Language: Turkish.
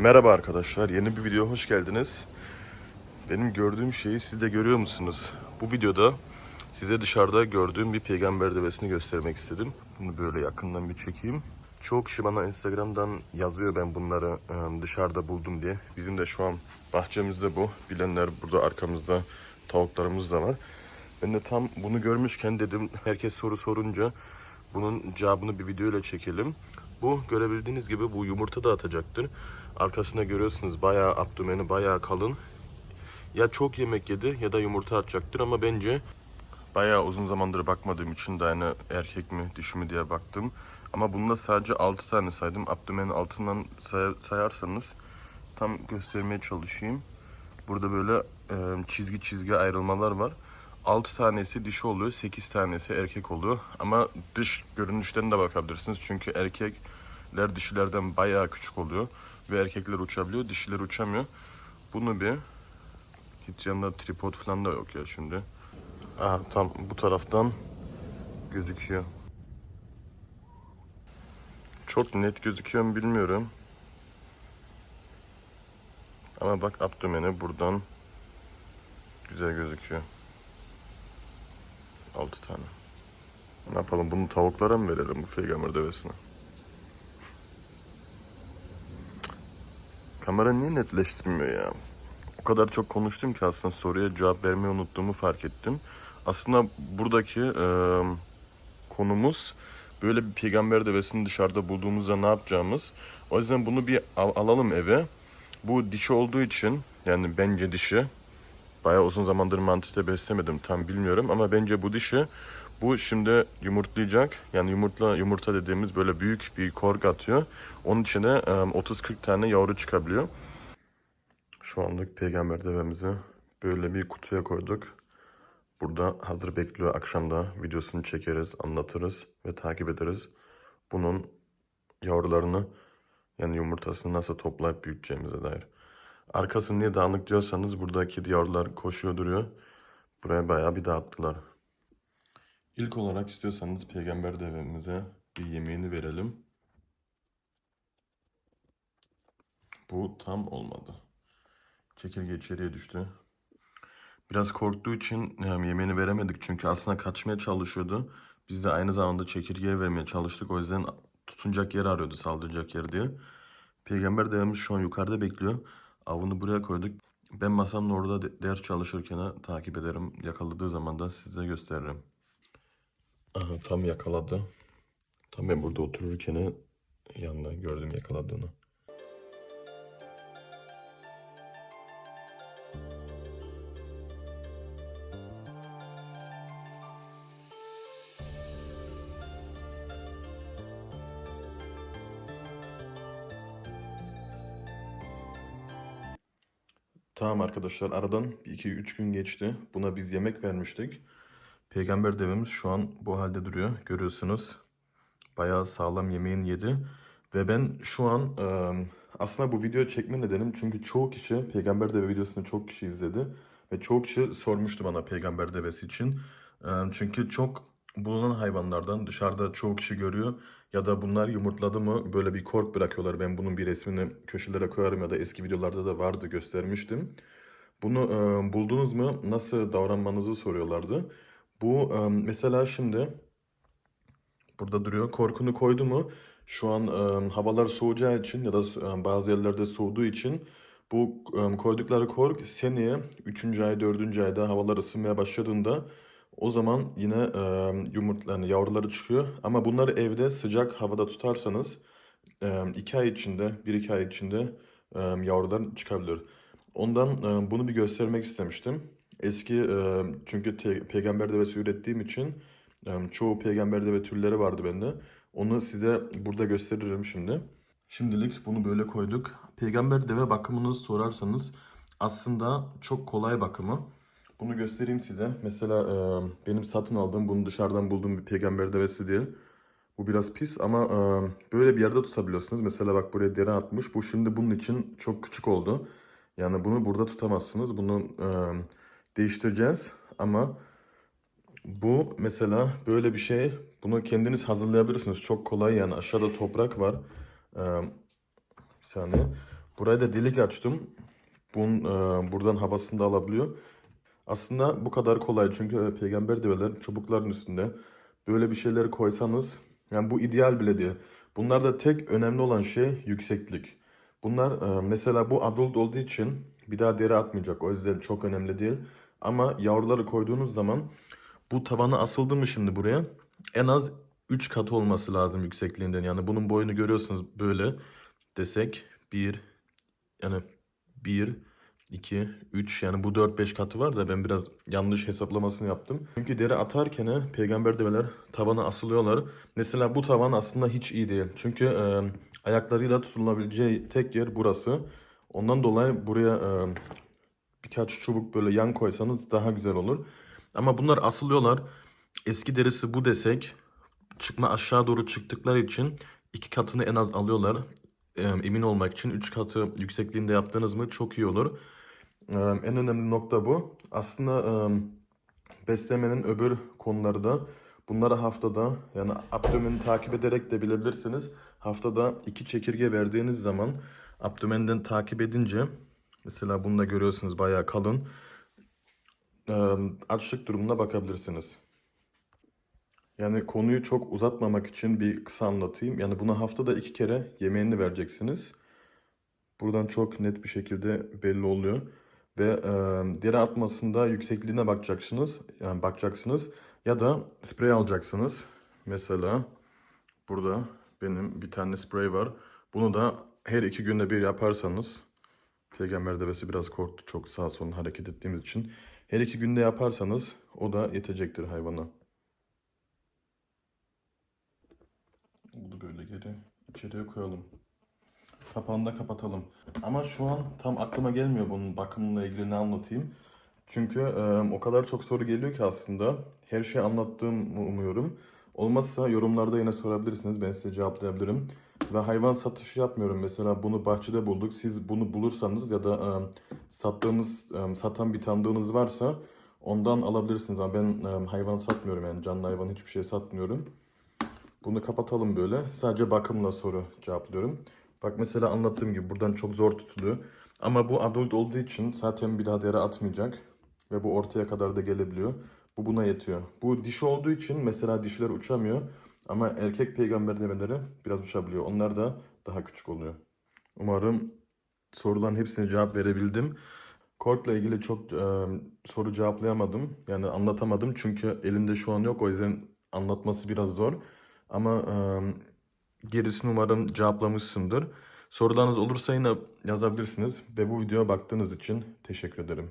Merhaba arkadaşlar, yeni bir video hoş geldiniz. Benim gördüğüm şeyi siz de görüyor musunuz? Bu videoda size dışarıda gördüğüm bir peygamber devesini göstermek istedim. Bunu böyle yakından bir çekeyim. Çok kişi bana Instagram'dan yazıyor ben bunları e, dışarıda buldum diye. Bizim de şu an bahçemizde bu. Bilenler burada arkamızda tavuklarımız da var. Ben de tam bunu görmüşken dedim herkes soru sorunca bunun cevabını bir video ile çekelim. Bu görebildiğiniz gibi bu yumurta da atacaktır. Arkasında görüyorsunuz bayağı abdomeni bayağı kalın. Ya çok yemek yedi ya da yumurta atacaktır ama bence bayağı uzun zamandır bakmadığım için de yani erkek mi dişi mi diye baktım. Ama bunda sadece 6 tane saydım. Abdomenin altından say- sayarsanız tam göstermeye çalışayım. Burada böyle e, çizgi çizgi ayrılmalar var. 6 tanesi dişi oluyor, 8 tanesi erkek oluyor. Ama dış görünüşlerine de bakabilirsiniz. Çünkü erkekler dişilerden bayağı küçük oluyor. Ve erkekler uçabiliyor, dişiler uçamıyor. Bunu bir... Hiç yanında tripod falan da yok ya şimdi. Aha, tam bu taraftan gözüküyor. Çok net gözüküyor mu bilmiyorum. Ama bak abdomeni buradan güzel gözüküyor. 6 tane. Ne yapalım bunu tavuklara mı verelim bu peygamber devesine? Kamera niye netleştirmiyor ya? O kadar çok konuştum ki aslında soruya cevap vermeyi unuttuğumu fark ettim. Aslında buradaki e, konumuz böyle bir peygamber devesini dışarıda bulduğumuzda ne yapacağımız. O yüzden bunu bir al- alalım eve. Bu dişi olduğu için yani bence dişi. Bayağı uzun zamandır mantiste beslemedim tam bilmiyorum ama bence bu dişi bu şimdi yumurtlayacak. Yani yumurtla yumurta dediğimiz böyle büyük bir kork atıyor. Onun içine e, 30-40 tane yavru çıkabiliyor. Şu anlık peygamber devemizi böyle bir kutuya koyduk. Burada hazır bekliyor. Akşamda videosunu çekeriz, anlatırız ve takip ederiz. Bunun yavrularını yani yumurtasını nasıl toplayıp büyüteceğimize dair. Arkası niye dağınık diyorsanız buradaki yavrular koşuyor duruyor. Buraya bayağı bir dağıttılar. İlk olarak istiyorsanız peygamber devemize bir yemeğini verelim. Bu tam olmadı. Çekirge içeriye düştü. Biraz korktuğu için yani yemeğini veremedik çünkü aslında kaçmaya çalışıyordu. Biz de aynı zamanda çekirgeye vermeye çalıştık. O yüzden tutunacak yer arıyordu, saldıracak yer diye. Peygamber devemiz şu an yukarıda bekliyor. Avını buraya koyduk. Ben masamın orada de- ders çalışırken takip ederim. Yakaladığı zaman da size gösteririm. Tam yakaladı. Tam ben burada otururken yanında gördüm yakaladığını. Tamam arkadaşlar aradan 2-3 gün geçti. Buna biz yemek vermiştik. Peygamber devemiz şu an bu halde duruyor. Görüyorsunuz. Bayağı sağlam yemeğini yedi. Ve ben şu an aslında bu videoyu çekme nedenim çünkü çoğu kişi peygamber deve videosunu çok kişi izledi. Ve çoğu kişi sormuştu bana peygamber devesi için. Çünkü çok bulunan hayvanlardan dışarıda çoğu kişi görüyor. Ya da bunlar yumurtladı mı böyle bir kork bırakıyorlar. Ben bunun bir resmini köşelere koyarım ya da eski videolarda da vardı göstermiştim. Bunu e, buldunuz mu nasıl davranmanızı soruyorlardı. Bu mesela şimdi burada duruyor. Korkunu koydu mu şu an havalar soğuyacağı için ya da bazı yerlerde soğuduğu için bu koydukları kork seneye 3. ay 4. ayda havalar ısınmaya başladığında o zaman yine e, yumurtlarını yavruları çıkıyor. Ama bunları evde sıcak havada tutarsanız 2 ay içinde 1-2 ay içinde yavrular çıkabilir. Ondan bunu bir göstermek istemiştim. Eski çünkü te- peygamber devesi ürettiğim için çoğu peygamber deve türleri vardı bende. Onu size burada gösteririm şimdi. Şimdilik bunu böyle koyduk. Peygamber deve bakımını sorarsanız aslında çok kolay bakımı. Bunu göstereyim size. Mesela benim satın aldığım, bunu dışarıdan bulduğum bir peygamber devesi değil. Bu biraz pis ama böyle bir yerde tutabiliyorsunuz. Mesela bak buraya deri atmış. Bu şimdi bunun için çok küçük oldu. Yani bunu burada tutamazsınız. Bunu e, değiştireceğiz. Ama bu mesela böyle bir şey. Bunu kendiniz hazırlayabilirsiniz. Çok kolay yani. Aşağıda toprak var. E, bir saniye. Buraya da delik açtım. Bunun, e, buradan havasını da alabiliyor. Aslında bu kadar kolay çünkü e, peygamber develer çubukların üstünde. Böyle bir şeyleri koysanız yani bu ideal bile değil. Bunlarda tek önemli olan şey yükseklik. Bunlar e, mesela bu adult olduğu için bir daha deri atmayacak. O yüzden çok önemli değil. Ama yavruları koyduğunuz zaman bu tavanı asıldı mı şimdi buraya? En az 3 katı olması lazım yüksekliğinden. Yani bunun boyunu görüyorsunuz böyle desek 1 yani 1 2 3 yani bu 4-5 katı var da ben biraz yanlış hesaplamasını yaptım. Çünkü deri atarken peygamber develer tavana asılıyorlar. Mesela bu tavan aslında hiç iyi değil. Çünkü e, ayaklarıyla tutulabileceği tek yer burası. Ondan dolayı buraya e, birkaç çubuk böyle yan koysanız daha güzel olur. Ama bunlar asılıyorlar. Eski derisi bu desek çıkma aşağı doğru çıktıkları için iki katını en az alıyorlar. Ee, emin olmak için 3 katı yüksekliğinde yaptınız mı çok iyi olur. Ee, en önemli nokta bu. Aslında e, beslemenin öbür konuları da bunları haftada yani abdomeni takip ederek de bilebilirsiniz. Haftada iki çekirge verdiğiniz zaman abdomenden takip edince mesela bunu da görüyorsunuz bayağı kalın. Açlık durumuna bakabilirsiniz. Yani konuyu çok uzatmamak için bir kısa anlatayım. Yani buna haftada iki kere yemeğini vereceksiniz. Buradan çok net bir şekilde belli oluyor. Ve e, deri atmasında yüksekliğine bakacaksınız. Yani bakacaksınız. Ya da sprey alacaksınız. Mesela burada benim bir tane sprey var. Bunu da her iki günde bir yaparsanız Peygamber devesi biraz korktu çok sağa sola hareket ettiğimiz için. Her iki günde yaparsanız o da yetecektir hayvana. Bunu böyle geri içeriye koyalım. Kapağını da kapatalım. Ama şu an tam aklıma gelmiyor bunun bakımıyla ilgili ne anlatayım. Çünkü e, o kadar çok soru geliyor ki aslında. Her şeyi anlattığımı umuyorum. Olmazsa yorumlarda yine sorabilirsiniz. Ben size cevaplayabilirim. Ve hayvan satışı yapmıyorum. Mesela bunu bahçede bulduk. Siz bunu bulursanız ya da e, sattığınız, e, satan bir tanıdığınız varsa ondan alabilirsiniz. Ama ben e, hayvan satmıyorum yani canlı hayvan hiçbir şey satmıyorum. Bunu kapatalım böyle. Sadece bakımla soru cevaplıyorum. Bak mesela anlattığım gibi buradan çok zor tutuluyor. Ama bu adult olduğu için zaten bir daha deri atmayacak. Ve bu ortaya kadar da gelebiliyor. Bu buna yetiyor. Bu dişi olduğu için mesela dişiler uçamıyor. Ama erkek peygamber demeleri biraz uçabiliyor. Onlar da daha küçük oluyor. Umarım soruların hepsine cevap verebildim. Kork'la ilgili çok e, soru cevaplayamadım. Yani anlatamadım çünkü elimde şu an yok. O yüzden anlatması biraz zor. Ama e, gerisini umarım cevaplamışsındır. Sorularınız olursa yine yazabilirsiniz. Ve bu videoya baktığınız için teşekkür ederim.